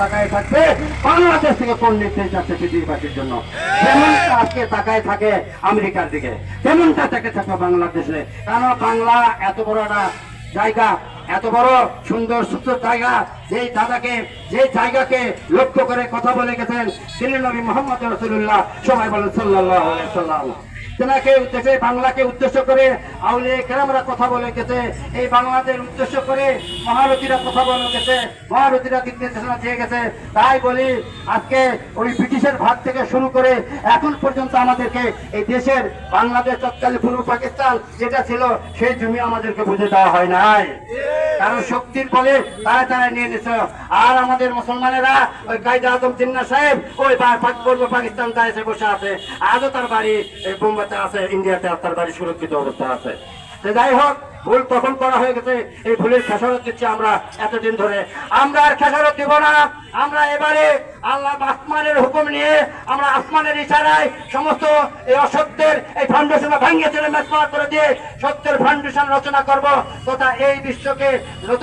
তাকায় থাকবে। বাংলাদেশ থেকে কোন জন্য? যেমনটা আজকে তাকায় থাকে আমেরিকার দিকে তেমনটা তাকে বাংলাদেশে। বাংলা এত বড় একটা জায়গা, এত বড় সুন্দর সুন্দর জায়গা? যেই দাদাকে যে জায়গাকে লক্ষ্য করে কথা বলে গেছেন তিনি নবী মোহাম্মদ রসুল্লাহ সবাই বলেন সাল্লাহ তেনাকে উদ্দেশ্যে, বাংলাকে উদ্দেশ্য করে আউলিয়া কেরামরা কথা বলে গেছে। এই বাংলাদেশ উদ্দেশ্য করে মহারথীরা কথা বলে গেছে, মহারথীরা দিক নির্দেশনা দিয়ে গেছে। তাই বলি, আজকে ওই ব্রিটিশের ভাগ থেকে শুরু করে এখন পর্যন্ত আমাদেরকে এই দেশের বাংলাদেশ তৎকালীন পূর্ব পাকিস্তান যেটা ছিল, সেই জমি আমাদেরকে বুঝে দেওয়া হয় নাই। কারণ শক্তির বলে তারা তারা নিয়ে নিয়েছিল আর আমাদের মুসলমানেরা, ওই কায়দা আজম জিন্না সাহেব, ওই পূর্ব পাকিস্তান এসে বসে আছে। আজও তার বাড়ি বোম্বাতে আছে, ইন্ডিয়াতে তার বাড়ি সুরক্ষিত অবস্থা আছে। যাই হোক ভুল তখন করা হয়ে গেছে, এই ভুলের খেসারত দিচ্ছি আমরা এতদিন ধরে। আমরা আর খেসারত দিব না। আমরা এবারে আল্লাহ আসমানের হুকুম নিয়ে আমরা আসমানের ইশারায় সমস্ত এই অসত্যের এই ফাউন্ডেশন ভাঙিয়ে চলে মেসমার করে দিয়ে সত্যের ফাউন্ডেশন রচনা করব। তথা এই বিশ্বকে নতুন